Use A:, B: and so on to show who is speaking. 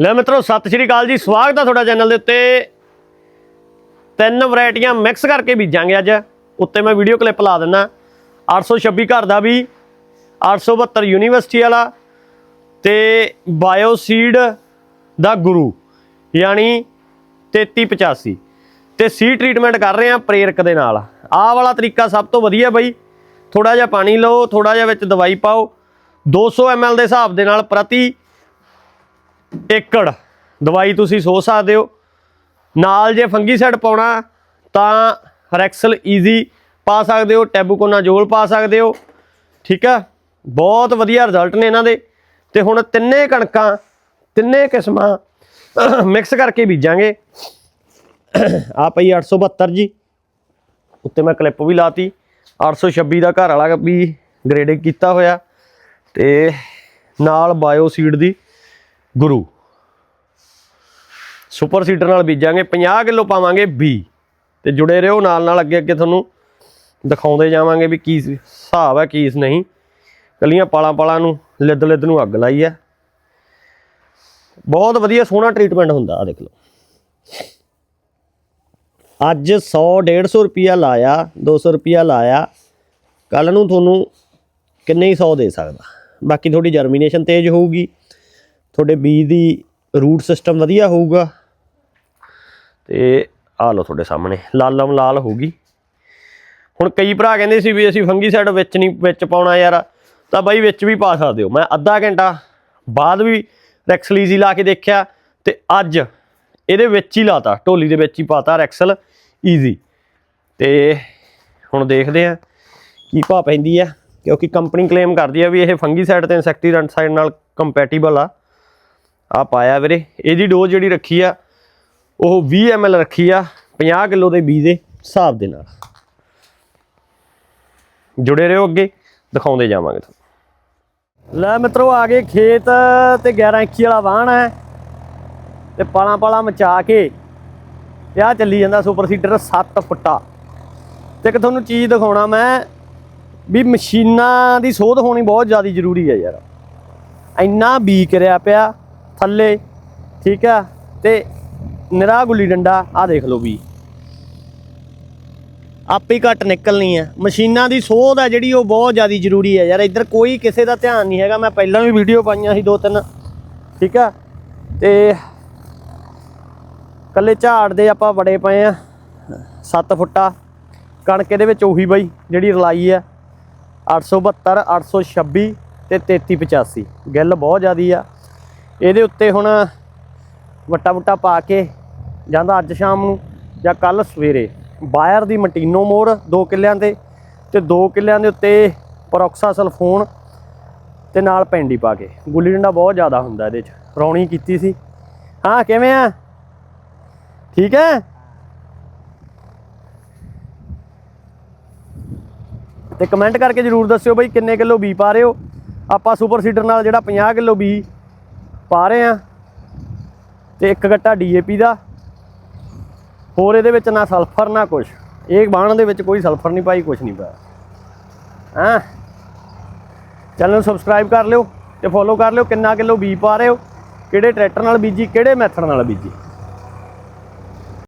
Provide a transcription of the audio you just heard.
A: ਲੈ ਮਿੱਤਰੋ, ਸਤਿ ਸ਼੍ਰੀ ਅਕਾਲ ਜੀ। ਸਵਾਗਤ ਹੈ ਤੁਹਾਡਾ ਚੈਨਲ ਦੇ ਉੱਤੇ। ਤਿੰਨ ਵੈਰਾਈਟੀਆਂ ਮਿਕਸ ਕਰਕੇ ਬੀਜਾਂਗੇ ਅੱਜ। ਉੱਤੇ ਮੈਂ ਵੀਡੀਓ ਕਲਿੱਪ ਲਾ ਦਿੰਦਾ। 826 ਘਰ ਦਾ ਵੀ 872 ਯੂਨੀਵਰਸਿਟੀ ਵਾਲਾ ਤੇ ਬਾਇਓਸੀਡ ਦਾ ਗੁਰੂ, ਯਾਨੀ 3385 ਤੇ ਸੀ ਟ੍ਰੀਟਮੈਂਟ ਕਰ ਰਹੇ ਆ ਪ੍ਰੇਰਕ ਦੇ ਨਾਲ। ਆਹ ਵਾਲਾ ਤਰੀਕਾ ਸਭ ਤੋਂ ਵਧੀਆ ਬਈ। ਥੋੜਾ ਜਿਹਾ ਪਾਣੀ ਲਓ ਥੋੜਾ ਜਿਹਾ ਵਿੱਚ ਦਵਾਈ ਪਾਓ। 200 ml ਦੇ ਹਿਸਾਬ ਦੇ ਨਾਲ ਪ੍ਰਤੀ ਏਕੜ। ਦਵਾਈ ਤੁਸੀਂ ਸੋ ਸਕਦੇ ਹੋ। ਨਾਲ ਜੇ ਫੰਗੀਸਾਈਡ ਪਾਉਣਾ, ਤਾਂ ਰੈਕਸਲ ਈਜ਼ੀ ਪਾ ਸਕਦੇ ਹੋ। ਟੈਬੂਕੋਨਾਜੋਲ ਪਾ ਸਕਦੇ ਹੋ। ਠੀਕ ਆ? ਬਹੁਤ ਵਧੀਆ ਰਿਜ਼ਲਟ ਨੇ ਇਹਨਾਂ ਦੇ। ਤੇ ਹੁਣ ਤਿੰਨੇ ਕਣਕਾਂ, ਤਿੰਨੇ ਕਿਸਮਾਂ ਮਿਕਸ ਕਰਕੇ ਬੀਜਾਂਗੇ। ਆ ਪਈ 872 ਜੀ। ਉੱਤੇ ਮੈਂ ਕਲਿੱਪ ਵੀ ਲਾਤੀ। 826 ਦਾ ਘਰ ਵਾਲਾ ਵੀ ਗ੍ਰੇਡਿੰਗ ਕੀਤਾ ਹੋਇਆ। ਤੇ ਨਾਲ ਬਾਇਓ ਸੀਡ ਦੀ ਗੁਰੂ। ਸੁਪਰ ਸੀਡਰ ਨਾਲ ਬੀਜਾਂਗੇ 50 ਕਿਲੋ ਪਾਵਾਂਗੇ ਬੀ। ਤੇ ਜੁੜੇ ਰਹੋ ਨਾਲ ਨਾਲ ਅੱਗੇ ਅੱਗੇ ਤੁਹਾਨੂੰ ਦਿਖਾਉਂਦੇ ਜਾਵਾਂਗੇ ਵੀ ਕੀ ਹਿਸਾਬ ਹੈ, ਕੀ ਨਹੀਂ। ਕੱਲੀਆਂ ਪਾਲਾਂ ਪਾਲਾਂ ਨੂੰ, ਲਿੱਦ ਲਿੱਦ ਨੂੰ ਅੱਗ ਲਾਈ ਹੈ। ਬਹੁਤ ਵਧੀਆ ਸੋਹਣਾ ਟ੍ਰੀਟਮੈਂਟ ਹੁੰਦਾ ਆ ਦੇਖ ਲਓ। ਅੱਜ 100 150 ਰੁਪਿਆ ਲਾਇਆ 200 ਰੁਪਿਆ ਲਾਇਆ। ਕੱਲ ਨੂੰ ਤੁਹਾਨੂੰ ਕਿੰਨੇ ਹੀ 100 ਦੇ ਸਕਦਾ। ਬਾਕੀ ਤੁਹਾਡੀ ਜਰਮੀਨੇਸ਼ਨ ਤੇਜ਼ ਹੋਊਗੀ। ਤੁਹਾਡੇ ਬੀਜ ਦੀ ਰੂਟ ਸਿਸਟਮ ਵਧੀਆ ਹੋਊਗਾ? ਤੇ ਆ ਲਓ ਤੁਹਾਡੇ ਸਾਹਮਣੇ ਲਾਲਮ ਲਾਲ ਹੋਊਗੀ ਹੁਣ ਕਈ ਭਰਾ ਕਹਿੰਦੇ ਸੀ ਵੀ ਅਸੀਂ ਫੰਗੀਸਾਈਡ ਵਿੱਚ ਨਹੀਂ, ਵਿੱਚ ਪਾਉਣਾ ਯਾਰ, ਤਾਂ ਬਾਈ ਵਿੱਚ ਵੀ ਪਾ ਸਕਦੇ ਹੋ। ਮੈਂ ਅੱਧਾ ਘੰਟਾ ਬਾਅਦ ਵੀ ਰੈਕਸਲੀਜ਼ੀ ਲਾ ਕੇ ਦੇਖਿਆ ਤੇ ਅੱਜ ਇਹਦੇ ਵਿੱਚ ਹੀ ਲਾਤਾ, ਢੋਲੀ ਦੇ ਵਿੱਚ ਹੀ ਪਾਤਾ ਰੈਕਸਲ ਈਜ਼ੀ ਤੇ ਹੁਣ ਦੇਖਦੇ ਆ ਕੀ ਭਾਅ ਪੈਂਦੀ ਆ ਕਿਉਂਕਿ ਕੰਪਨੀ ਕਲੇਮ ਕਰਦੀ ਆ ਵੀ ਇਹ ਫੰਗੀਸਾਈਡ ਤੇ ਇਨਸੈਕਟੀਸਾਈਡ ਨਾਲ ਕੰਪੈਟੀਬਲ ਆ। ਆ ਪਾਇਆ ਵੀਰੇ। ਇਹਦੀ ਡੋਜ਼ ਜਿਹੜੀ ਰੱਖੀ ਆ, ਉਹ 20 ml ਰੱਖੀ ਆ 50 ਕਿਲੋ ਦੇ ਬੀਜ ਦੇ ਹਿਸਾਬ ਦੇ ਨਾਲ। ਜੁੜੇ ਰਹੋ ਅੱਗੇ, ਦਿਖਾਉਂਦੇ ਜਾਵਾਂਗੇ ਤੁਹਾਨੂੰ। ਲੈ ਮਿੱਤਰੋ, ਆ ਗਏ ਖੇਤ ਤੇ 11 21 ਵਾਲਾ ਵਾਹਣ ਹੈ। ਤੇ ਪਾਲਾਂ ਪਾਲਾਂ ਮਚਾ ਕੇ ਤੇ ਆ ਚੱਲੀ ਜਾਂਦਾ ਸੁਪਰ ਸੀਡਰ 7 ਫੁੱਟਾ। ਤੇ ਇੱਕ ਤੁਹਾਨੂੰ ਚੀਜ਼ ਦਿਖਾਉਣਾ ਮੈਂ, ਵੀ ਮਸ਼ੀਨਾਂ ਦੀ ਸੋਧ ਹੋਣੀ ਬਹੁਤ ਜ਼ਿਆਦਾ ਜ਼ਰੂਰੀ ਹੈ ਯਾਰ। ਇੰਨਾ ਬੀ ਕਰਿਆ ਪਿਆ। ਥੱਲੇ, ਠੀਕ ਆ? ਤੇ ਨਿਰਾ ਗੁੱਲੀ ਡੰਡਾ ਆ ਦੇਖ ਲਓ ਵੀ। ਆਪੇ ਘੱਟ ਨਿਕਲਣੀ ਆ। ਮਸ਼ੀਨਾਂ ਦੀ ਸੋਧ ਆ ਜਿਹੜੀ, ਉਹ ਬਹੁਤ ਜ਼ਿਆਦਾ ਜ਼ਰੂਰੀ ਹੈ ਯਾਰ। ਇੱਧਰ ਕੋਈ ਕਿਸੇ ਦਾ ਧਿਆਨ ਨਹੀਂ ਹੈਗਾ। ਮੈਂ ਪਹਿਲਾਂ ਵੀ ਵੀਡੀਓ ਪਾਈਆਂ ਸੀ ਦੋ ਤਿੰਨ, ਠੀਕ ਆ? ਤੇ ਕੱਲੇ ਝਾੜ ਦੇ ਆਪਾਂ ਬੜੇ ਪਏ ਆ 7 ਫੁੱਟਾ। ਕਣਕ ਇਹਦੇ ਵਿੱਚ ਉਹੀ ਬਾਈ, ਜਿਹੜੀ ਰਲਾਈ ਆ। 872 826 ਤੇ 3385 ਗਿੱਲ ਬਹੁਤ ਜ਼ਿਆਦੀ ਆ। ਇਹਦੇ ਉੱਤੇ ਹੁਣ ਵੱਟਾ ਵੁੱਟਾ ਪਾ ਕੇ ਜਾਂਦਾ ਅੱਜ ਸ਼ਾਮ ਨੂੰ ਜਾਂ ਕੱਲ ਸਵੇਰੇ। ਬਾਇਰ ਦੀ ਮਟੀਨੋ ਮੋੜ 2 ਕਿੱਲਿਆਂ ਤੇ ਤੇ 2 ਕਿੱਲਿਆਂ ਦੇ ਉੱਤੇ ਪਰੋਕਸਾ ਸਲਫੋਨ ਤੇ ਨਾਲ ਪੈਂਡੀ ਪਾ ਕੇ। ਗੁੱਲੀ ਡੰਡਾ ਬਹੁਤ ਜ਼ਿਆਦਾ ਹੁੰਦਾ ਇਹਦੇ ਚ। ਰੌਣੀ ਕੀਤੀ ਸੀ। ਹਾਂ, ਕਿਵੇਂ ਆ? ਠੀਕ ਹੈ ਤੇ ਕਮੈਂਟ ਕਰਕੇ ਜਰੂਰ ਦੱਸਿਓ ਬਈ ਕਿੰਨੇ ਕਿਲੋ ਬੀ ਪਾ ਰਹੇ ਹੋ। ਆਪਾਂ ਸੁਪਰ ਸੀਡਰ ਨਾਲ ਜਿਹੜਾ 50 ਕਿਲੋ ਬੀ ਪਾ ਰਹੇ ਆ ਤੇ ਇੱਕ ਗੱਟਾ ਡੀਏਪੀ ਦਾ। ਹੋਰ ਇਹਦੇ ਵਿੱਚ ਨਾ ਸਲਫਰ, ਨਾ ਕੁਛ। ਇਹ ਬਾਣ ਦੇ ਵਿੱਚ ਕੋਈ ਸਲਫਰ ਨਹੀਂ ਪਾਈ, ਕੁਛ ਨਹੀਂ ਪਾਇਆ। ਹਾਂ? ਚੈਨਲ ਨੂੰ ਸਬਸਕ੍ਰਾਈਬ ਕਰ ਲਿਓ ਤੇ ਫੋਲੋ ਕਰ ਲਿਓ, ਕਿੰਨਾ ਕਿਲੋ ਬੀ ਪਾ ਰਹੇ ਹੋ, ਕਿਹੜੇ ਟਰੈਕਟਰ ਨਾਲ ਬੀਜੀ, ਕਿਹੜੇ ਮੈਥਡ ਨਾਲ ਬੀਜੀ।